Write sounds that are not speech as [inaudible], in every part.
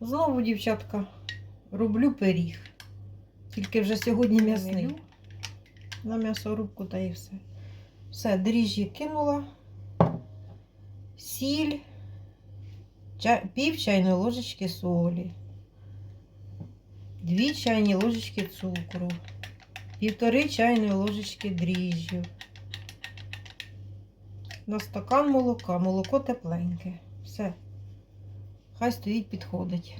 Знову, дівчатка, роблю пиріг. Тільки вже сьогодні м'ясний. На м'ясорубку та і все. Все, дріжджі кинула. Сіль, ча... пів чайної ложечки солі, дві чайні ложечки цукру, півтори чайної ложечки дріжджів. На стакан молока. Молоко тепленьке. Все. Хай стоїть, підходить.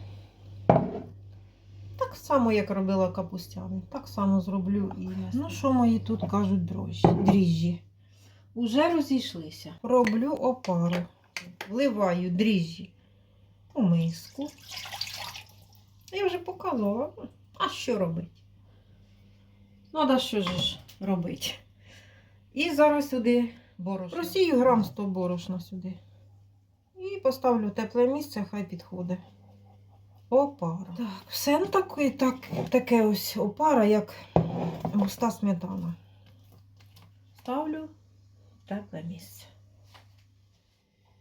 Так само, як робила капустяни. Так само зроблю і. Ну, що мої тут кажуть дрожжі, дріжджі? Уже розійшлися. Роблю опару. Вливаю дріжджі у миску. Я вже показувала. А що робити? Ну, да що ж робити? І зараз сюди борошно. Просію грам 100 борошна сюди. І поставлю в тепле місце, хай підходить. Опара. Так, все ну таке, так, таке ось опара, як густа сметана. Ставлю в тепле місце.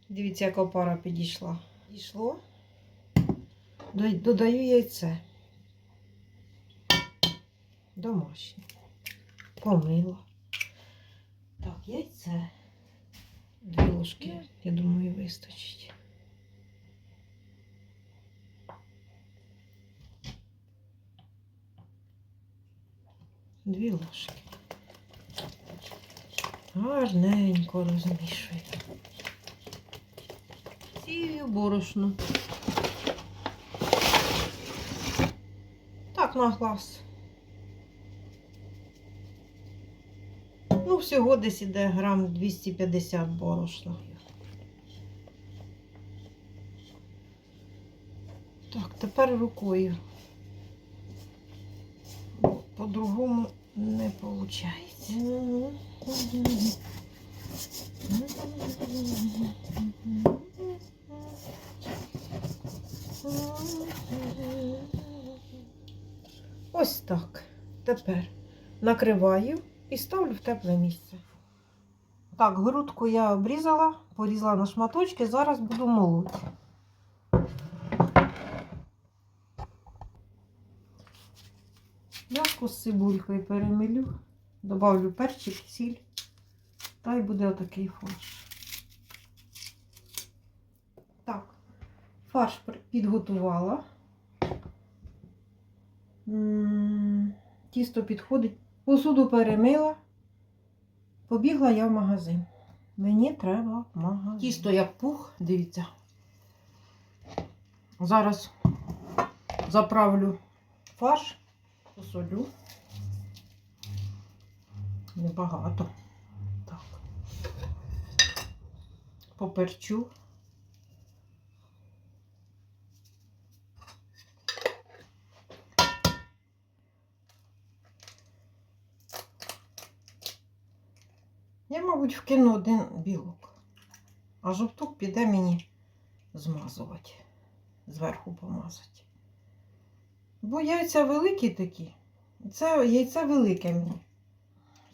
Дивіться, яка опара підійшла. Підійшло. Додаю яйце. Домашнє. Помила. Так, яйце. Дві ложки, я думаю, вистачить. Дві ложки. Гарненько розмішую. Сію борошно. Так, на глаз. Ну, всього десь іде грам 250 борошна. Так, тепер рукою. По-другому не виходить. Ось так. Тепер накриваю і ставлю в тепле місце. Так, грудку я обрізала, порізала на шматочки, зараз буду молоти. М'яско з цибулькою перемилю, добавлю перчик, сіль, та й буде отакий фарш. Так, фарш підготувала. Тісто підходить. Посуду перемила. Побігла я в магазин. Мені треба магазин. Тісто як пух, дивіться. Зараз заправлю фарш, посолю. Небагато. Так. Поперчу. Я, мабуть, вкину один білок, а жовток піде мені змазувати, зверху помазати. Бо яйця великі такі. Це яйце велике мені.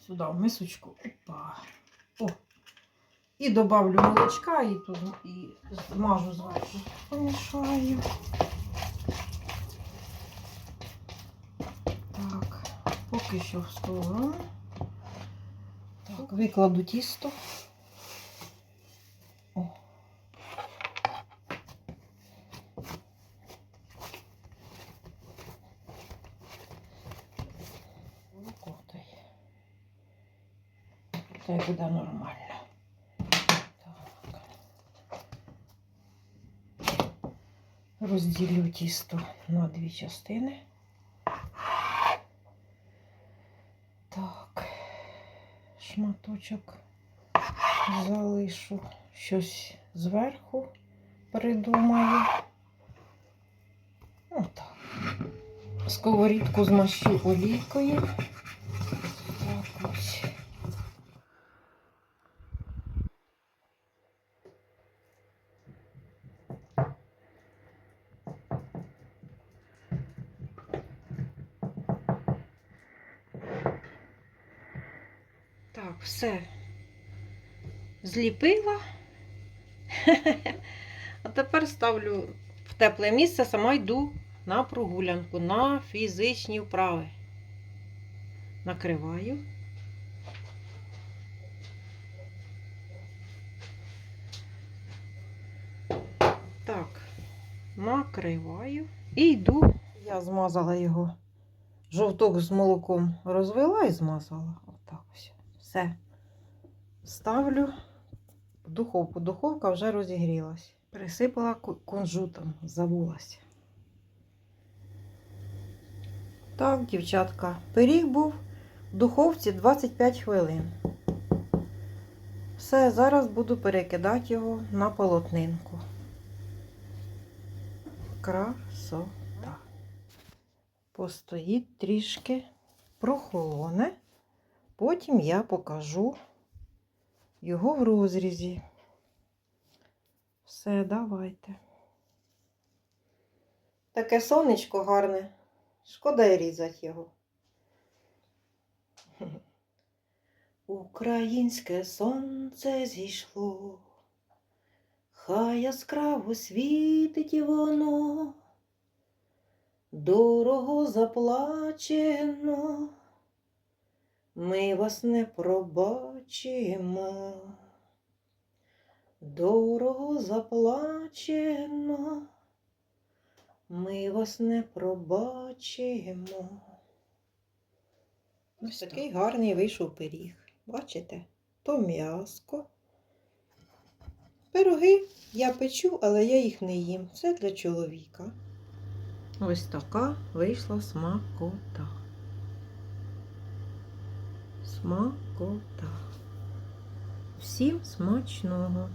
Сюди в мисочку. Опа. О. І добавлю молочка і, тут, і змажу зверху. Помішаю. Так, поки що в сторону. Так, викладу тісто. О. Молоко та й. Та й буде нормально. Так. Розділю тісто на дві частини. Так Шматочок залишу щось зверху придумаю. Отак. Сковорідку змащу олійкою. Все зліпила. [laughs] А тепер ставлю в тепле місце, сама йду на прогулянку, на фізичні вправи. Накриваю. Так, накриваю і йду. Я змазала його. Жовток з молоком розвела і змазала. Все. Ставлю в духовку. Духовка вже розігрілась. Присипала кунжутом, забулася. Так, дівчатка, пиріг був в духовці 25 хвилин. Все, зараз буду перекидати його на полотнинку. Красота. Постоїть трішки, прохолоне. Потім я покажу його в розрізі. Все, давайте. Таке сонечко гарне. Шкода й різати його. [laughs] Українське сонце зійшло, хай яскраво світить воно, дорого заплачено, ми вас не пробачимо. Дорого заплачено, ми вас не пробачимо. Ось такий гарний вийшов пиріг. Бачите? То м'яско. Пироги я печу, але я їх не їм. Це для чоловіка. Ось така вийшла смакота. Смакота. Всім смачного.